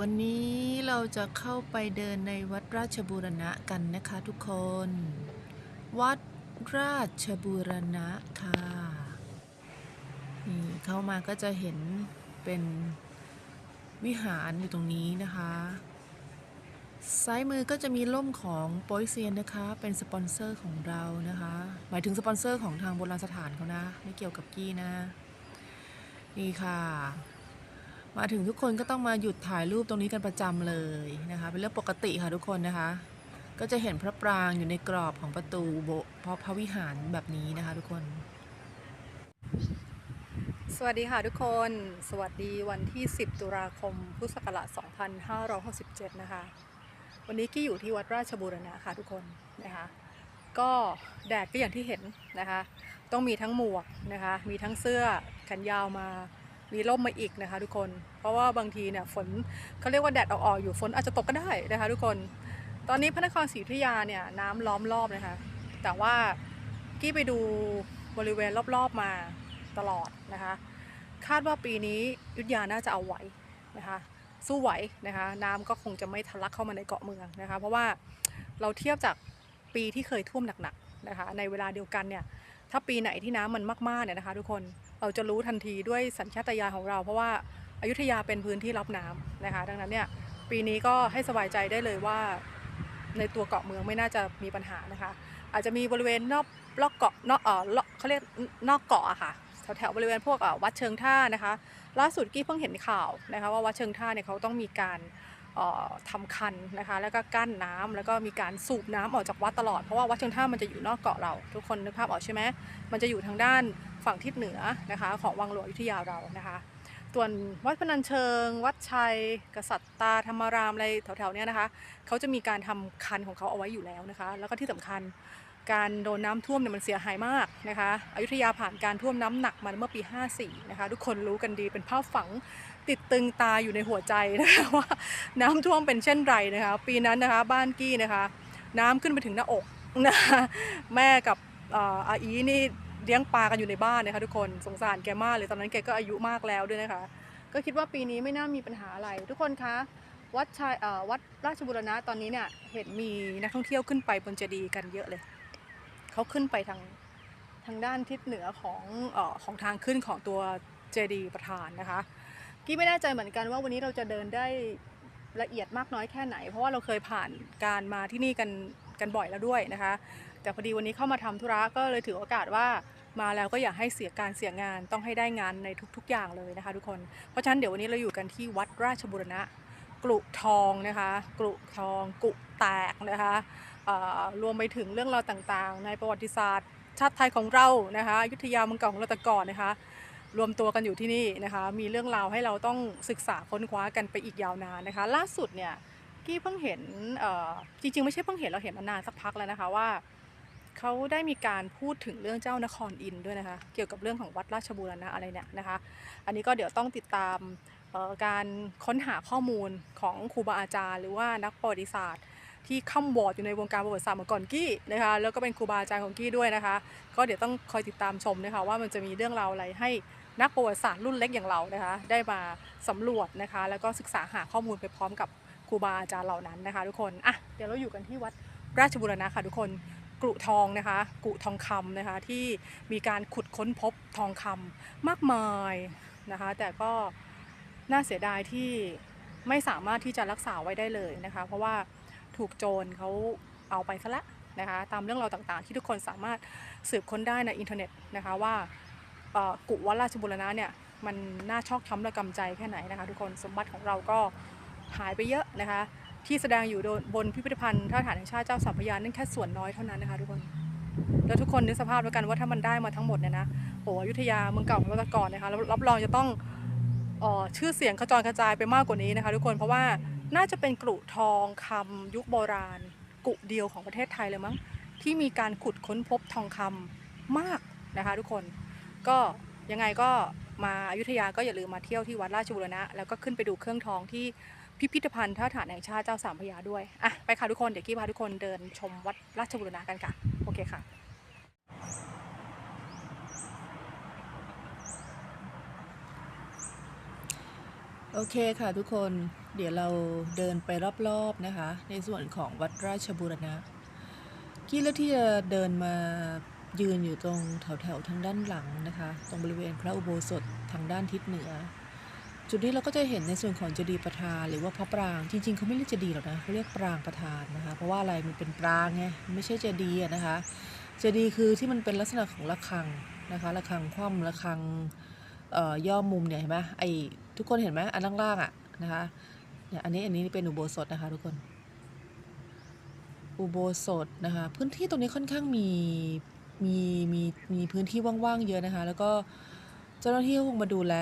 วันนี้เราจะเข้าไปเดินในวัดราชบูรณะกันนะคะทุกคน วัดราชบูรณะค่ะนี่เข้ามาก็จะเห็นเป็นวิหารอยู่ตรงนี้นะคะ ซ้ายมือก็จะมีล่มของโปยเซียนนะคะ เป็นสปอนเซอร์ของเรานะคะ หมายถึงสปอนเซอร์ของทางโบราณสถานเขานะ ไม่เกี่ยวกับกี้นะ นี่ค่ะ มาถึงทุกคนก็ต้องมาหยุดถ่ายรูปตรงนี้กันประจำเลยนะคะ เป็นเรื่องปกติค่ะทุกคนนะคะ ก็จะเห็นพระปรางอยู่ในกรอบของประตูโบพระพระวิหารแบบนี้นะคะ ทุกคน สวัสดีค่ะทุกคน สวัสดีวันที่ 10 ตุลาคม พุทธศักราช2567 นะคะ วันนี้กี้อยู่ที่วัดราชบูรณะค่ะทุกคนนะคะ ก็แดดก็อย่างที่เห็นนะคะ ต้องมีทั้งหมวกนะคะ มีทั้งเสื้อแขนยาวมา มีร่มมาอีกนะคะ ทุกคน เพราะว่าบางทีเนี่ยฝนเขาเรียกว่าแดดออกๆอยู่ฝนอาจจะตกก็ได้นะคะ ทุกคน ตอนนี้พระนครศรีอยุธยาเนี่ยน้ำล้อมรอบนะคะ แต่ว่ากี้ไปดูบริเวณรอบๆมาตลอดนะคะ คาดว่าปีนี้อยุธยาน่าจะเอาไหวนะคะสู้ไหวนะคะน้ำก็คงจะไม่ทะลักเข้ามาในเกาะเมืองนะคะ เพราะว่าเราเทียบจากปีที่เคยท่วมหนักๆนะคะในเวลาเดียวกันเนี่ยถ้าปีไหนที่น้ำมันมากๆเนี่ยนะคะ ทุกคน เราจะรู้ทันทีด้วยสัญชาตญาณของเรา เพราะว่าอายุทยาเป็นพื้นที่รับน้ำนะคะ ดังนั้นเนี่ยปีนี้ก็ให้สบายใจได้เลยว่า ในตัวเกาะเมืองไม่น่าจะมีปัญหานะคะ อาจจะมีบริเวณนอกรอบเกาะนอกเออเขาเรียกนอกเกาะอะค่ะแถวแถวๆบริเวณพวกวัดเชิงท่านะคะ ล่าสุดกี้เพิ่งเห็นข่าวนะคะว่าวัดเชิงท่าเนี่ยเขาต้องมีการ ทำคันนะคะแล้วก็กั้นน้ำแล้วก็มีการสูบน้ำออกจากวัดตลอดเพราะว่าวัดเชิงท่ามันจะอยู่นอกเกาะเรา ทุกคนนึกภาพออกใช่ไหมมันจะอยู่ทางด้านฝั่งทิศเหนือนะคะของวังหลวงอยุธยาเรานะคะส่วนวัดพนัญเชิง วัดชัย กษัตริย์ตาธรรมารามอะไรแถวๆเนี้ยนะคะเขาจะมีการทำคันของเขาเอาไว้อยู่แล้วนะคะ แล้วก็ที่สำคัญการโดนน้ำท่วมเนี่ยมันเสียหายมากนะคะอยุธยาผ่านการท่วมน้ำหนักมาเมื่อปี 54นะคะทุกคนรู้กันดีเป็นภาพฝัง ติดตึงตาอยู่ในหัวใจนะคะว่าน้ำท่วมเป็นเช่นไรนะคะ ปีนั้นนะคะบ้านกี้นะคะ น้ำขึ้นไปถึงหน้าอกนะคะแม่กับอาอีนี่เลี้ยงปลากันอยู่ในบ้านนะคะทุกคนสงสารแกมากเลยตอนนั้นแกก็อายุมากแล้วด้วยนะคะ ก็คิดว่าปีนี้ไม่น่ามีปัญหาอะไร ทุกคนคะวัดชัยวัดราชบุรณะตอนนี้เนี่ยเห็นมีนักท่องเที่ยวขึ้นไปบนเจดีย์กันเยอะเลยเขาขึ้นไปทางทางด้านทิศเหนือของอของทางขึ้นของตัวเจดีย์ประธานนะคะ กี้ไม่แน่ใจเหมือนกันว่าวันนี้เราจะเดินได้ละเอียดมากน้อยแค่ไหน เพราะว่าเราเคยผ่านการมาที่นี่กันกันบ่อยแล้วด้วยนะคะ แต่พอดีวันนี้เข้ามาทำธุระก็เลยถือโอกาสว่ามาแล้วก็อย่าให้เสียการเสียงานต้องให้ได้งานในทุก ๆ อย่างเลยนะคะ ทุกคน เพราะฉะนั้นเดี๋ยววันนี้เราอยู่กันที่วัดราชบุรณะกรุทองนะคะกรุทองกุแตกนะคะรวมไปถึงเรื่องราวต่างๆ ในประวัติศาสตร์ ชาติไทยของเรานะคะยุทธยาเมืองเก่าของเราแต่ก่อนนะคะ รวมตัวกันอยู่ที่นี่นะคะ มีเรื่องราวให้เราต้องศึกษาค้นคว้ากันไปอีกยาวนานนะคะ ล่าสุดเนี่ยกี้เพิ่งเห็นจริงๆ ไม่ใช่เพิ่งเห็นเราเห็นมานานสักพักแล้วนะคะว่าเขาได้มีการพูดถึงเรื่องเจ้านครอินด้วยนะคะ เกี่ยวกับเรื่องของวัดราชบูรณะอะไรเนี่ยนะคะ อันนี้ก็เดี๋ยวต้องติดตามการค้นหาข้อมูลของครูบาอาจารย์ หรือว่านักประวัติศาสตร์ ที่ข้ามวอดอยู่ในวงการประวัติศาสตร์มาก่อนกี้นะคะแล้วก็เป็นครูบาอาจารย์ของกี้ด้วยนะคะ ก็เดี๋ยวต้องคอยติดตามชมนะคะว่ามันจะมีเรื่องราวอะไรให้ นักประวัติศาสตร์รุ่นเล็กอย่างเรานะคะ ได้มาสำรวจนะคะ แล้วก็ศึกษาหาข้อมูลไปพร้อมกับครูบาอาจารย์เหล่านั้นนะคะ ทุกคนอะเดี๋ยวเราอยู่กันที่วัดราชบุรณะค่ะทุกคนกรุทองนะคะกุทองคำนะคะที่มีการขุดค้นพบทองคำมากมายนะคะ แต่ก็น่าเสียดายที่ไม่สามารถที่จะรักษาไว้ได้เลยนะคะ เพราะว่าถูกโจรเขาเอาไปซะละนะคะ ตามเรื่องราวต่างๆ ที่ทุกคนสามารถสืบค้นได้ในอินเทอร์เน็ตนะคะว่า กุวัดราชบุรณะเนี่ยมันน่าชอกช้ำระกำใจแค่ไหนนะคะทุกคนสมบัติของเราก็หายไปเยอะนะคะ ที่แสดงอยู่บนพิพิธภัณฑ์ท่าฐานแห่งชาติเจ้าสามพยานั่นแค่ส่วนน้อยเท่านั้นนะคะทุกคนแล้วทุกคนนึกสภาพแล้วกันว่าถ้ามันได้มาทั้งหมดเนี่ยนะโอ้อยุธยาเมืองเก่าของเราแต่ก่อนนะคะรับรองจะต้องออชื่อเสียงกระจรกระจายไปมากกว่านี้นะคะ ทุกคนเพราะว่าน่าจะเป็นกรุทองคำยุคโบราณ กุเดียวของประเทศไทยเลยมั้งที่มีการขุดค้นพบทองคำมากนะคะ ทุกคน ก็ยังไงก็มาอายุทยาก็อย่าลืมมาเที่ยวที่วัดราชบุรณะ แล้วก็ขึ้นไปดูเครื่องทองที่พิพิธภัณฑ์ท่าฐานแห่งชาติเจ้าสามพระยาด้วยอะไปค่ะทุกคนเดี๋ยวกี้พาทุกคนเดินชมวัดราชบุรณะกันค่ะ โอเคค่ะโอเคค่ะทุกคนเดี๋ยวเราเดินไปรอบๆนะคะ ในส่วนของวัดราชบูรณะกี้เลือกที่จะเดินมา ยืนอยู่ตรงแถวๆทางด้านหลังนะคะ ตรงบริเวณพระอุโบสถทางด้านทิศเหนือ จุดนี้เราก็จะเห็นในส่วนของเจดีย์ประธานหรือว่าพระปราง จริงๆเขาไม่เรียกเจดีย์หรอกนะเขาเรียกปรางประธานนะคะ เพราะว่าอะไรมันเป็นปรางไงไม่ใช่เจดีย์นะคะ เจดีย์คือที่มันเป็นลักษณะของระฆังนะคะระฆังคว่ำระฆังย่อมุมเนี่ยเห็นไหมไอ้ทุกคนเห็นไหมอันล่างๆอะนะคะเนี่ยอันนี้อันนี้เป็นอุโบสถนะคะทุกคนอุโบสถนะคะ พื้นที่ตรงนี้ค่อนข้างมี มีมีมีพื้นที่ว่างๆเยอะนะคะ แล้วก็เจ้าหน้าที่ก็คงมาดูแล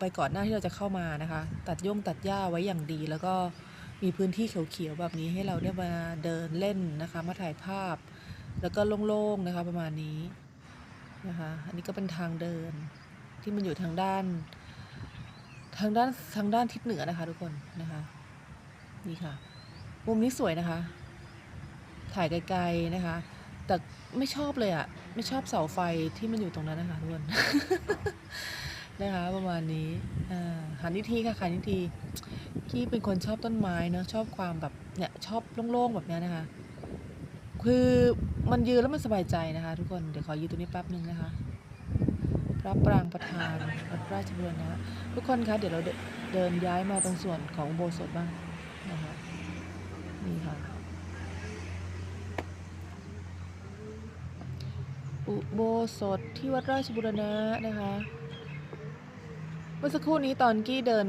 ไปก่อนหน้าที่เราจะเข้ามานะคะ ตัดย่งตัดหญ้าไว้อย่างดี แล้วก็มีพื้นที่เขียวๆแบบนี้ให้เราได้มาเดินเล่นนะคะ มาถ่ายภาพ แล้วก็โล่งๆนะคะประมาณนี้นะคะ อันนี้ก็เป็นทางเดินที่มันอยู่ทางด้าน ทางด้านทางด้านทิศเหนือนะคะ ทุกคนนะคะนี่ค่ะมุมนี้สวยนะคะ ถ่ายไกลๆนะคะ แต่ไม่ชอบเลยอะไม่ชอบเสาไฟที่มันอยู่ตรงนั้นนะคะทุกคน นะคะประมาณนี้หานิทีค่ะหานิทีกี้เป็นคนชอบต้นไม้เนอะชอบความแบบเนี่ยชอบโล่งๆแบบนี้นะคะ คือมันยืนแล้วมันสบายใจนะคะ ทุกคนเดี๋ยวขอยืนตรงนี้แป๊บหนึ่งนะคะพระปรางประธานวัดราชบุรณะทุกคนคะเดี๋ยวเราเดินย้ายมาตรงส่วนของโบสถบ้างนะคะนี่ค่ะ อุโบสถที่วัดราชบุรณะนะคะ เมื่อสักครู่นี้ตอนกี้เดิน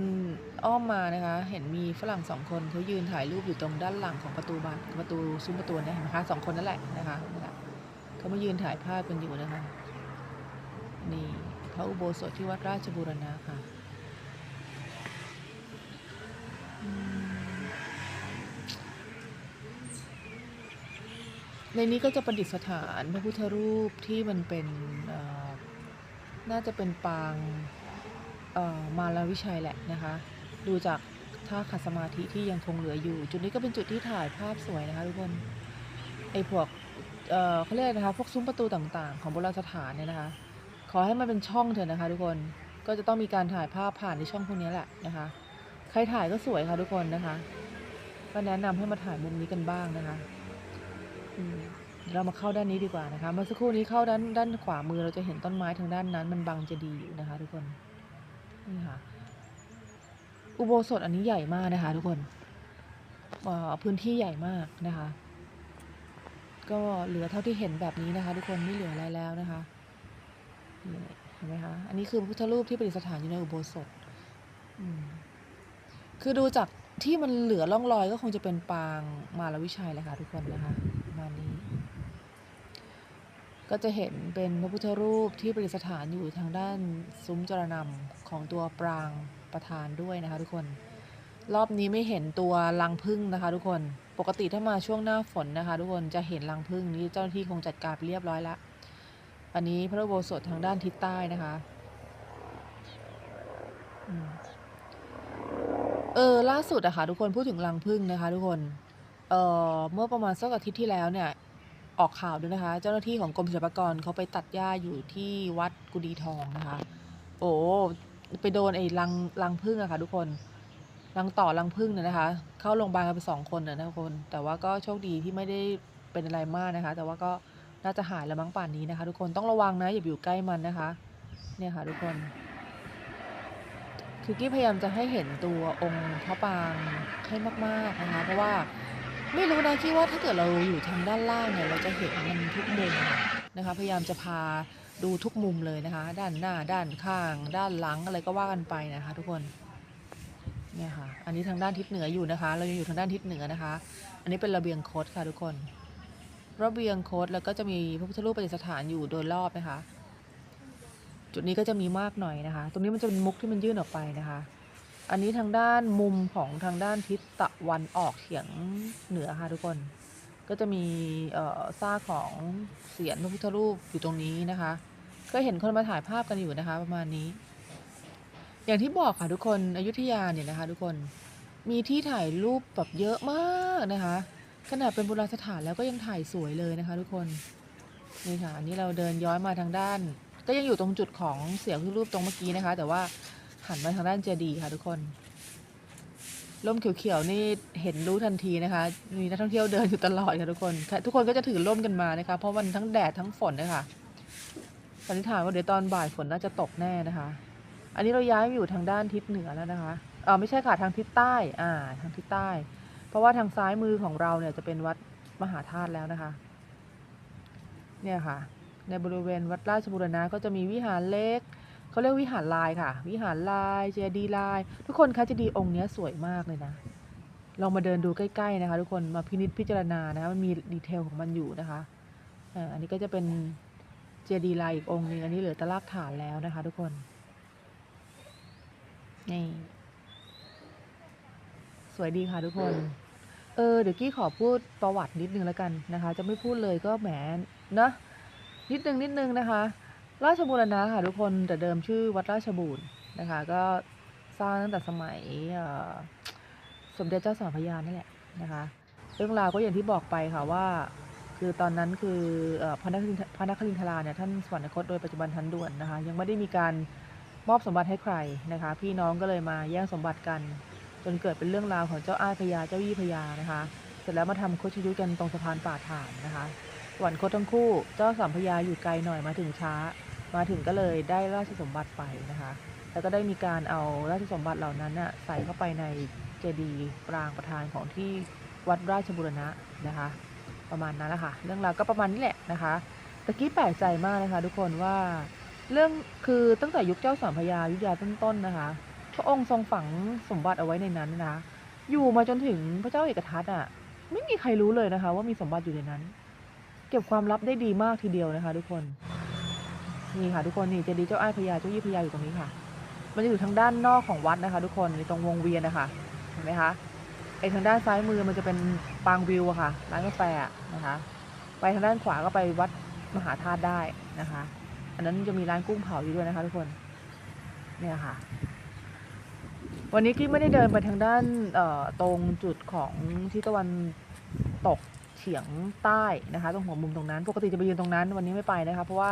อ้อมมานะคะ เห็นมีฝรั่งสองคนเขายืนถ่ายรูปอยู่ตรงด้านหลังของประตูบานประตูซุ้มประตูเนี่ยเห็นไหมคะสองคนนั่นแหละนะคะเขามายืนถ่ายภาพกันอยู่นะคะ นี่พระอุโบสถที่วัดราชบูรณะค่ะ ในนี้ก็จะประดิษฐานพระพุทธรูปที่มันเป็นน่าจะเป็นปางมาลาวิชัยแหละนะคะ ดูจากท่าขัดสมาธิที่ยังคงเหลืออยู่ จุดนี้ก็เป็นจุดที่ถ่ายภาพสวยนะคะทุกคนไอ้พวกเเขาเรียกอะไรนะคะพวกซุ้มประตูต่างๆ ของโบราณสถานเนี่ยนะคะ ขอให้มันเป็นช่องเถอะนะคะ ทุกคนก็จะต้องมีการถ่ายภาพผ่านในช่องพวกนี้แหละนะคะ ใครถ่ายก็สวยค่ะทุกคนนะคะก็แนะนำให้มาถ่ายมุมนี้กันบ้างนะคะ เรามาเข้าด้านนี้ดีกว่านะคะ เมื่อสักครู่นี้เข้าด้านด้านขวามือเราจะเห็นต้นไม้ทางด้านนั้น มันบังจะดีอยู่นะคะทุกคน นี่ค่ะ อุโบสถอันนี้ใหญ่มากนะคะ ทุกคนอ่อพื้นที่ใหญ่มากนะคะ ก็เหลือเท่าที่เห็นแบบนี้นะคะ ทุกคนไม่เหลืออะไรแล้วนะคะเห็นไหมคะ อันนี้คือพระพุทธรูปที่ประดิษฐานอยู่ในอุโบสถคือดูจากที่มันเหลือร่องรอยก็คงจะเป็นปางมาลวิชัยแหละค่ะทุกคนนะคะ มาณนี้ ก็จะเห็นเป็นพระพุทธรูปที่ประดิษฐานอยู่ทางด้านซุ้มจรนำของตัวปรางประธานด้วยนะคะทุกคน รอบนี้ไม่เห็นตัวรังพึ่งนะคะ ทุกคน ปกติถ้ามาช่วงหน้าฝนนะคะ ทุกคนจะเห็นรังพึ่งนี้เจ้าหน้าที่คงจัดการเรียบร้อยแล้วอันนี้พระโบสถทางด้านทิศใต้นะคะเออล่าสุดอะค่ะทุกคนพูดถึงรังผึ้งนะคะ ทุกคน เอ่อเมื่อประมาณสักอาทิตย์ที่แล้วเนี่ยออกข่าวด้วยนะคะ เจ้าหน้าที่ของกรมศิลปากรเขาไปตัดหญ้าอยู่ที่วัดกุดีทองนะคะ โอ้ไปโดนไอ้รังรังผึ้งอะค่ะทุกคนรังต่อรังผึ้งเนี่ยนะคะ เข้าโรงพยาบาลกันไปสองคนนะทุกคน แต่ว่าก็โชคดีที่ไม่ได้เป็นอะไรมากนะคะ แต่ว่าก็น่าจะหายแล้วมั้งป่านนี้นะคะ ทุกคนต้องระวังนะอย่าไปอยู่ใกล้มันนะคะ เนี่ยค่ะทุกคน คือกี้พยายามจะให้เห็นตัวองค์พระปางให้มากๆนะคะ เพราะว่า ไม่รู้นะกี้ว่าถ้าเกิดเราอยู่ทางด้านล่างเนี่ยเราจะเห็นมันทุกมุมนะคะพยายามจะพาดูทุกมุมเลยนะคะ ด้านหน้าด้านข้าง ด้านหลังอะไรก็ว่ากันไปนะคะ ทุกคนเนี่ยค่ะ อันนี้ทางด้านทิศเหนืออยู่นะคะ เรายังอยู่ทางด้านทิศเหนือนะคะ อันนี้เป็นระเบียงโคดค่ะทุกคนระเบียงโคดแล้วก็จะมีพระพุทธรูปประดิษฐานอยู่โดยรอบนะคะ จุดนี้ก็จะมีมากหน่อยนะคะ ตรงนี้มันจะเป็นมุกที่มันยื่นออกไปนะคะ อันนี้ทางด้านมุมของทางด้านทิศตะวันออกเฉียงเหนือค่ะทุกคน ก็จะมีเอ่อซากของเสียนพระพุทธรูปอยู่ตรงนี้นะคะก็เห็นคนมาถ่ายภาพกันอยู่นะคะ ประมาณนี้ อย่างที่บอกค่ะทุกคนอยุธยาเนี่ยนะคะ ทุกคนมีที่ถ่ายรูปแบบเยอะมากนะคะขนาดเป็นโบราณสถานแล้วก็ยังถ่ายสวยเลยนะคะ ทุกคนนี่ค่ะอันนี้เราเดินย้อนมาทางด้าน ก็ยังอยู่ตรงจุดของเสียงรูปตรงเมื่อกี้นะคะ แต่ว่า หันมาทางด้านเจดีย์ค่ะทุกคนร่มเขียวๆนี่เห็นรู้ทันทีนะคะ มีนักท่องเที่ยวเดินอยู่ตลอดค่ะทุกคน ทุกคนก็จะถือร่มกันมานะคะ เพราะมันทั้งแดดทั้งฝนนะคะสันนิษฐานว่าเดี๋ยวตอนบ่ายฝนน่าจะตกแน่นะคะ อันนี้เราย้ายอยู่ทางด้านทิศเหนือแล้วนะคะเออไม่ใช่ค่ะทางทิศใต้ อ่า ทางทิศใต้ เพราะว่าทางซ้ายมือของเราเนี่ยจะเป็นวัดมหาธาตุแล้วนะคะ เนี่ยค่ะ ในบริเวณวัดราชบุรณะก็จะมีวิหารเล็ก เขาเรียกวิหารลายค่ะ วิหารลายเจดีย์ลาย ทุกคนคะเจดีย์องค์นี้สวยมากเลยนะลองมาเดินดูใกล้ๆนะคะ ทุกคนมาพินิจพิจารณานะคะมันมีดีเทลของมันอยู่นะคะอันนี้ก็จะเป็นเจดีย์ลายอีกองค์นึงอันนี้เหลือต่รากฐานแล้วนะคะ ทุกคนนี่สวยดีค่ะทุกคน เออเดี๋ยวกี้ขอพูดประวัตินิดนึงแล้วกันนะคะ จะไม่พูดเลยก็แหมนะนิดนึงนิดนึงนะคะ ราชบูรณะค่ะทุกคนแต่เดิมชื่อวัดราชบูรณ์นะคะ ก็สร้างตั้งแต่สมัยสมเด็จเจ้าสามพยานนั่นแหละนะคะ เรื่องราวก็อย่างที่บอกไปค่ะว่า คือตอนนั้นคือพระนครินทพระนครินทราเนี่ยท่านสวรรคตโดยปัจจุบันทันด่วนนะคะ ยังไม่ได้มีการมอบสมบัติให้ใครนะคะ พี่น้องก็เลยมาแย่งสมบัติกัน จนเกิดเป็นเรื่องราวของเจ้าอ้ายพญาเจ้ายี่พญานะคะ เสร็จแล้วมาทำโคชยุทธกันตรงสะพานป่าถ่านนะคะสวรรคตทั้งคู่เจ้าสามพญาอยู่ไกลหน่อยมาถึงช้า มาถึงก็เลยได้ราชสมบัติไปนะคะ แล้วก็ได้มีการเอาราชสมบัติเหล่านั้นน่ะใส่เข้าไปในเจดีย์ปรางประธานของที่วัดราชบุรณะนะคะ ประมาณนั้นแหละค่ะ เรื่องราวก็ประมาณนี้แหละนะคะตะกี้แปลกใจมากนะคะ ทุกคนว่าเรื่องคือตั้งแต่ยุคเจ้าสามพญายุทธยาต้นๆนะคะ พระองค์ทรงฝังสมบัติเอาไว้ในนั้นนะคะอยู่มาจนถึงพระเจ้าเอกทัตอะ ไม่มีใครรู้เลยนะคะ ว่ามีสมบัติอยู่ในนั้น เก็บความลับได้ดีมากทีเดียวนะคะ ทุกคน นี่ค่ะทุกคนนี่เจดีย์เจ้าอ้ายพญาเจ้ายี่พญาอยู่ตรงนี้ค่ะ มันจะอยู่ทางด้านนอกของวัดนะคะ ทุกคนในตรงวงเวียนนะคะเห็นไหมคะไอทางด้านซ้ายมือมันจะเป็นปางวิวอะค่ะร้านกาแฟนะคะ ไปทางด้านขวาก็ไปวัดมหาธาตุได้นะคะ อันนั้นจะมีร้านกุ้งเผาอยู่ด้วยนะคะ ทุกคนเนี่ยค่ะ วันนี้กิ๊บไม่ได้เดินไปทางด้านตรงจุดของทิศตะวันตกเฉียงใต้นะคะ ตรงหัวมุมตรงนั้น ปกติจะไปยืนตรงนั้น วันนี้ไม่ไปนะคะ เพราะว่า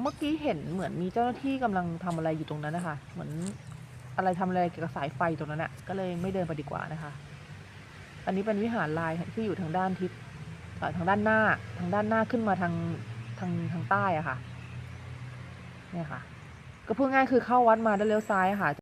เมื่อกี้เห็นเหมือนมีเจ้าหน้าที่กำลังทำอะไรอยู่ตรงนั้นนะคะ เหมือนอะไรทำอะไรเกี่ยวกับสายไฟตรงนั้นอะก็เลยไม่เดินไปดีกว่านะคะ อันนี้เป็นวิหารลายที่อยู่ทางด้านทิศทางด้านหน้า ทางด้านหน้าขึ้นมาทางทางทางใต้อะค่ะ เนี่ยค่ะ ก็พูดง่ายคือเข้าวัดมาแล้วเลี้ยวซ้ายะค่ะ